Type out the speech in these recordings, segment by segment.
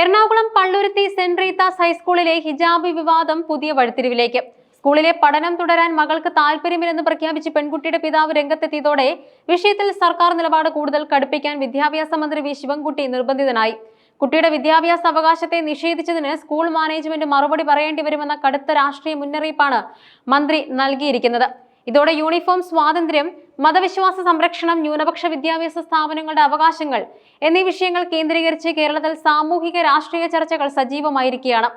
Ernakulam Palluruthy saint Rita's ഹൈസ്കൂളിലെ ഹിജാബ് വിവാദം പുതിയ വഴിത്തിരിവിലേക്ക്. സ്കൂളിലെ പഠനം തുടരാൻ മകൾക്ക് താല്പര്യമില്ലെന്ന് പ്രഖ്യാപിച്ച് പെൺകുട്ടിയുടെ പിതാവ് രംഗത്തെത്തിയതോടെ വിഷയത്തിൽ സർക്കാർ നിലപാട് കൂടുതൽ കടുപ്പിക്കാൻ വിദ്യാഭ്യാസ മന്ത്രി വി. ശിവൻകുട്ടി നിർബന്ധിതനായി. കുട്ടിയുടെ വിദ്യാഭ്യാസ അവകാശത്തെ നിഷേധിച്ചതിന് സ്കൂൾ മാനേജ്മെന്റ് മറുപടി പറയേണ്ടി വരുമെന്ന കടുത്ത രാഷ്ട്രീയ മുന്നറിയിപ്പാണ് മന്ത്രി നൽകിയിരിക്കുന്നത്. ഇതോടെ യൂണിഫോം സ്വാതന്ത്ര്യം മതവിശ്വാസ സംരക്ഷണം ന്യൂനപക്ഷ വിദ്യാഭ്യാസ സ്ഥാപനങ്ങളുടെ അവകാശങ്ങൾ എന്നീ വിഷയങ്ങൾ കേന്ദ്രീകരിച്ച് കേരളത്തിൽ സാമൂഹിക രാഷ്ട്രീയ ചർച്ചകൾ സജീവമായിരിക്കുകയാണ്.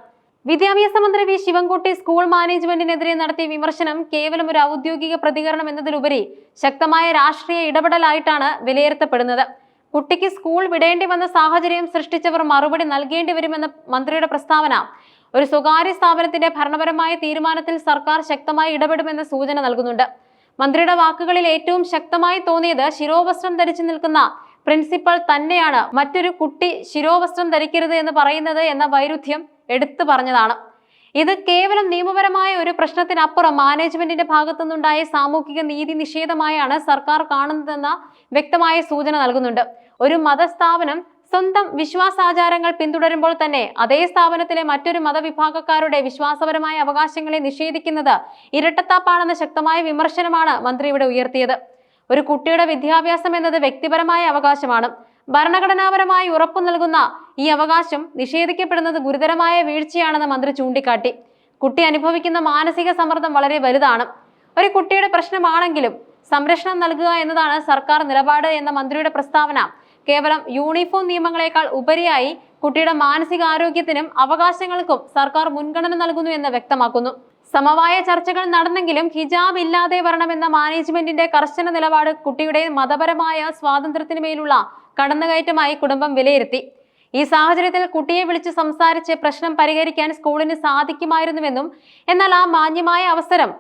വിദ്യാഭ്യാസ മന്ത്രി വി. ശിവൻകുട്ടി സ്കൂൾ മാനേജ്മെന്റിനെതിരെ നടത്തിയ വിമർശനം കേവലം ഒരു ഔദ്യോഗിക പ്രതികരണം എന്നതിലുപരി ശക്തമായ രാഷ്ട്രീയ ഇടപെടലായിട്ടാണ് വിലയിരുത്തപ്പെടുന്നത്. കുട്ടിക്ക് സ്കൂൾ വിടേണ്ടി വന്ന സാഹചര്യം സൃഷ്ടിച്ചവർ മറുപടി നൽകേണ്ടി വരുമെന്ന മന്ത്രിയുടെ പ്രസ്താവന ഒരു സ്വകാര്യ സ്ഥാപനത്തിന്റെ ഭരണപരമായ തീരുമാനത്തിൽ സർക്കാർ ശക്തമായി ഇടപെടുമെന്ന സൂചന നൽകുന്നുണ്ട്. മന്ത്രിയുടെ വാക്കുകളിൽ ഏറ്റവും ശക്തമായി തോന്നിയത് ശിരോവസ്ത്രം ധരിച്ചു നിൽക്കുന്ന പ്രിൻസിപ്പൽ തന്നെയാണ്. മറ്റൊരു കുട്ടി ശിരോവസ്ത്രം ധരിക്കരുത് എന്ന് പറയുന്നത് എന്ന വൈരുദ്ധ്യം എടുത്തു പറഞ്ഞതാണ്. ഇത് കേവലം നിയമപരമായ ഒരു പ്രശ്നത്തിനപ്പുറം മാനേജ്മെന്റിന്റെ ഭാഗത്തുനിന്നുണ്ടായ സാമൂഹിക നീതി നിഷേധമായാണ് സർക്കാർ കാണുന്നതെന്ന വ്യക്തമായ സൂചന നൽകുന്നുണ്ട്. ഒരു മതസ്ഥാപനം സ്വന്തം വിശ്വാസാചാരങ്ങൾ പിന്തുടരുമ്പോൾ തന്നെ അതേ സ്ഥാപനത്തിലെ മറ്റൊരു മതവിഭാഗക്കാരുടെ വിശ്വാസപരമായ അവകാശങ്ങളെ നിഷേധിക്കുന്നത് ഇരട്ടത്താപ്പാണെന്ന ശക്തമായ വിമർശനമാണ് മന്ത്രി ഇവിടെ ഉയർത്തിയത്. ഒരു കുട്ടിയുടെ വിദ്യാഭ്യാസം എന്നത് വ്യക്തിപരമായ അവകാശമാണ്. ഭരണഘടനാപരമായി ഉറപ്പു നൽകുന്ന ഈ അവകാശം നിഷേധിക്കപ്പെടുന്നത് ഗുരുതരമായ വീഴ്ചയാണെന്ന് മന്ത്രി ചൂണ്ടിക്കാട്ടി. കുട്ടി അനുഭവിക്കുന്ന മാനസിക സമ്മർദ്ദം വളരെ വലുതാണ്. ഒരു കുട്ടിയുടെ പ്രശ്നമാണെങ്കിലും സംരക്ഷണം നൽകുക എന്നതാണ് സർക്കാർ നിലപാട് എന്ന മന്ത്രിയുടെ പ്രസ്താവന കേവലം യൂണിഫോം നിയമങ്ങളെക്കാൾ ഉപരിയായി കുട്ടിയുടെ മാനസികാരോഗ്യത്തിനും അവകാശങ്ങൾക്കും സർക്കാർ മുൻഗണന നൽകുന്നു എന്ന് വ്യക്തമാക്കുന്നു. സമവായ ചർച്ചകൾ നടന്നെങ്കിലും ഹിജാബ് ഇല്ലാതെ വരണമെന്ന മാനേജ്മെന്റിന്റെ കർശന നിലപാട് കുട്ടിയുടെ മതപരമായ സ്വാതന്ത്ര്യത്തിനു മേലുള്ള കടന്നുകയറ്റമായി കുടുംബം വിലയിരുത്തി. ഈ സാഹചര്യത്തിൽ കുട്ടിയെ വിളിച്ച് സംസാരിച്ച് പ്രശ്നം പരിഹരിക്കാൻ സ്കൂളിന് സാധിക്കുമായിരുന്നുവെന്നും എന്നാൽ ആ മാന്യമായ അവസരം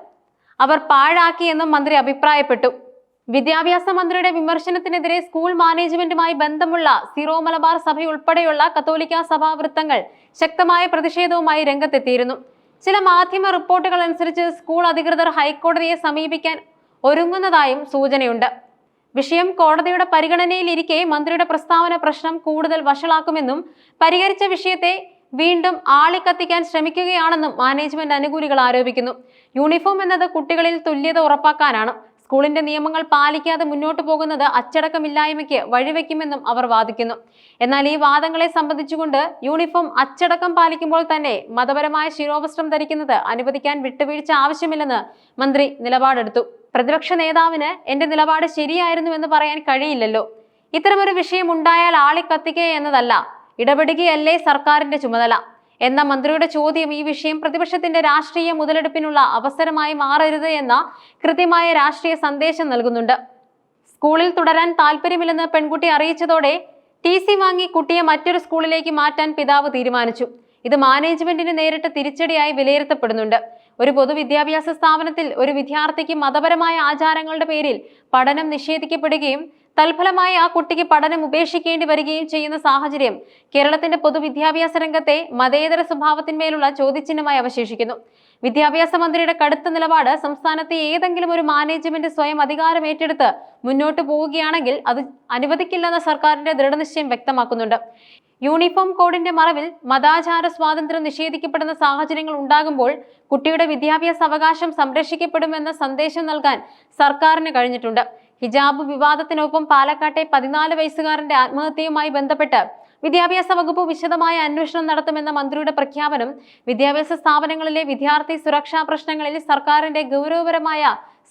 അവർ പാഴാക്കിയെന്നും മന്ത്രി അഭിപ്രായപ്പെട്ടു. വിദ്യാഭ്യാസ മന്ത്രിയുടെ വിമർശനത്തിനെതിരെ സ്കൂൾ മാനേജ്മെന്റുമായി ബന്ധമുള്ള സിറോ മലബാർ സഭ ഉൾപ്പെടെയുള്ള കത്തോലിക്ക സഭാ വൃത്തങ്ങൾ ശക്തമായ പ്രതിഷേധവുമായി രംഗത്തെത്തിയിരുന്നു. ചില മാധ്യമ റിപ്പോർട്ടുകൾ അനുസരിച്ച് സ്കൂൾ അധികൃതർ ഹൈക്കോടതിയെ സമീപിക്കാൻ ഒരുങ്ങുന്നതായും സൂചനയുണ്ട്. വിഷയം കോടതിയുടെ പരിഗണനയിലിരിക്കെ മന്ത്രിയുടെ പ്രസ്താവന പ്രശ്നം കൂടുതൽ വഷളാക്കുമെന്നും പരിഹരിച്ച വിഷയത്തെ വീണ്ടും ആളിക്കത്തിക്കാൻ ശ്രമിക്കുകയാണെന്നും മാനേജ്മെന്റ് അനുകൂലികൾ ആരോപിക്കുന്നു. യൂണിഫോം എന്നത് കുട്ടികളിൽ തുല്യത ഉറപ്പാക്കാനാണ്. സ്കൂളിന്റെ നിയമങ്ങൾ പാലിക്കാതെ മുന്നോട്ടു പോകുന്നത് അച്ചടക്കമില്ലായ്മയ്ക്ക് വഴിവെക്കുമെന്നും അവർ വാദിക്കുന്നു. എന്നാൽ ഈ വാദങ്ങളെ സംബന്ധിച്ചുകൊണ്ട് യൂണിഫോം അച്ചടക്കം പാലിക്കുമ്പോൾ തന്നെ മതപരമായ ശിരോവസ്ത്രം ധരിക്കുന്നത് അനുവദിക്കാൻ വിട്ടുവീഴ്ച ആവശ്യമില്ലെന്ന് മന്ത്രി നിലപാടെടുത്തു. പ്രതിപക്ഷ നേതാവിന് എന്റെ നിലപാട് ശരിയായിരുന്നു എന്ന് പറയാൻ കഴിയില്ലല്ലോ. ഇത്തരമൊരു വിഷയം ഉണ്ടായാൽ ആളെ കത്തിക്കുക എന്നതല്ല. ഇടപെടുകയല്ലേ സർക്കാരിന്റെ ചുമതല. എന്ന മന്ത്രിയുടെ ചോദ്യം ഈ വിഷയം പ്രതിപക്ഷത്തിന്റെ രാഷ്ട്രീയ മുതലെടുപ്പിനുള്ള അവസരമായി മാറരുത് എന്ന കൃത്യമായ രാഷ്ട്രീയ സന്ദേശം നൽകുന്നുണ്ട്. സ്കൂളിൽ തുടരാൻ താല്പര്യമില്ലെന്ന് പെൺകുട്ടി അറിയിച്ചതോടെ ടി സി വാങ്ങി കുട്ടിയെ മറ്റൊരു സ്കൂളിലേക്ക് മാറ്റാൻ പിതാവ് തീരുമാനിച്ചു. ഇത് മാനേജ്മെന്റിന് നേരിട്ട് തിരിച്ചടിയായി വിലയിരുത്തപ്പെടുന്നുണ്ട്. ഒരു പൊതുവിദ്യാഭ്യാസ സ്ഥാപനത്തിൽ ഒരു വിദ്യാർത്ഥിക്ക് മതപരമായ ആചാരങ്ങളുടെ പേരിൽ പഠനം നിഷേധിക്കപ്പെടുകയും തൽഫലമായി ആ കുട്ടിക്ക് പഠനം ഉപേക്ഷിക്കേണ്ടി വരികയും ചെയ്യുന്ന സാഹചര്യം കേരളത്തിന്റെ പൊതുവിദ്യാഭ്യാസ രംഗത്തെ മതേതര സ്വഭാവത്തിന്മേലുള്ള ചോദ്യചിഹ്നമായി അവശേഷിക്കുന്നു. വിദ്യാഭ്യാസ മന്ത്രിയുടെ കടുത്ത നിലപാട് സംസ്ഥാനത്തെ ഏതെങ്കിലും ഒരു മാനേജ്മെന്റ് സ്വയം അധികാരം ഏറ്റെടുത്ത് മുന്നോട്ട് പോവുകയാണെങ്കിൽ അത് അനുവദിക്കില്ലെന്ന സർക്കാരിന്റെ ദൃഢനിശ്ചയം വ്യക്തമാക്കുന്നുണ്ട്. യൂണിഫോം കോഡിന്റെ മറവിൽ മതാചാര സ്വാതന്ത്ര്യം നിഷേധിക്കപ്പെടുന്ന സാഹചര്യങ്ങൾ ഉണ്ടാകുമ്പോൾ കുട്ടിയുടെ വിദ്യാഭ്യാസ അവകാശം സംരക്ഷിക്കപ്പെടുമെന്ന സന്ദേശം നൽകാൻ സർക്കാരിന് കഴിഞ്ഞിട്ടുണ്ട്. ഹിജാബ് വിവാദത്തിനൊപ്പം പാലക്കാട്ടെ പതിനാല് വയസ്സുകാരന്റെ ആത്മഹത്യയുമായി ബന്ധപ്പെട്ട് വിദ്യാഭ്യാസ വകുപ്പ് വിശദമായ അന്വേഷണം നടത്തുമെന്ന മന്ത്രിയുടെ പ്രഖ്യാപനം വിദ്യാഭ്യാസ സ്ഥാപനങ്ങളിലെ വിദ്യാർത്ഥി സുരക്ഷാ പ്രശ്നങ്ങളിൽ സർക്കാരിന്റെ ഗൗരവപരമായ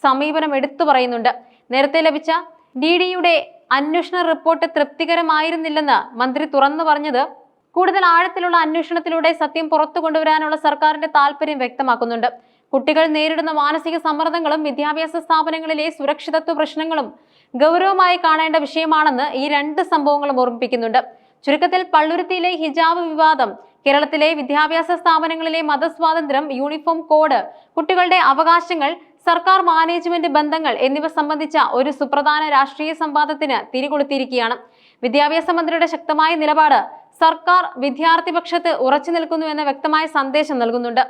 സമീപനം എടുത്തു പറയുന്നുണ്ട്. നേരത്തെ ലഭിച്ച ഡി ഡിയുടെ അന്വേഷണ റിപ്പോർട്ട് തൃപ്തികരമായിരുന്നില്ലെന്ന് മന്ത്രി തുറന്നു പറഞ്ഞത് കൂടുതൽ ആഴത്തിലുള്ള അന്വേഷണത്തിലൂടെ സത്യം പുറത്തു കൊണ്ടുവരാനുള്ള സർക്കാരിന്റെ താല്പര്യം വ്യക്തമാക്കുന്നുണ്ട്. കുട്ടികൾ നേരിടുന്ന മാനസിക സമ്മർദ്ദങ്ങളും വിദ്യാഭ്യാസ സ്ഥാപനങ്ങളിലെ സുരക്ഷിതത്വ പ്രശ്നങ്ങളും ഗൗരവമായി കാണേണ്ട വിഷയമാണെന്ന് ഈ രണ്ട് സംഭവങ്ങളും ഓർമ്മിപ്പിക്കുന്നുണ്ട്. ചുരുക്കത്തിൽ പള്ളുരുത്തിയിലെ ഹിജാബ് വിവാദം കേരളത്തിലെ വിദ്യാഭ്യാസ സ്ഥാപനങ്ങളിലെ മതസ്വാതന്ത്ര്യം യൂണിഫോം കോഡ് കുട്ടികളുടെ അവകാശങ്ങൾ സർക്കാർ മാനേജ്മെന്റ് ബന്ധങ്ങൾ എന്നിവ സംബന്ധിച്ച ഒരു സുപ്രധാന രാഷ്ട്രീയ സംവാദത്തിന് തിരികൊളുത്തിയിരിക്കുകയാണ്. വിദ്യാഭ്യാസ മന്ത്രിയുടെ ശക്തമായ നിലപാട് സർക്കാർ വിദ്യാർത്ഥി പക്ഷത്ത് ഉറച്ചു നിൽക്കുന്നു എന്ന വ്യക്തമായ സന്ദേശം നൽകുന്നുണ്ട്.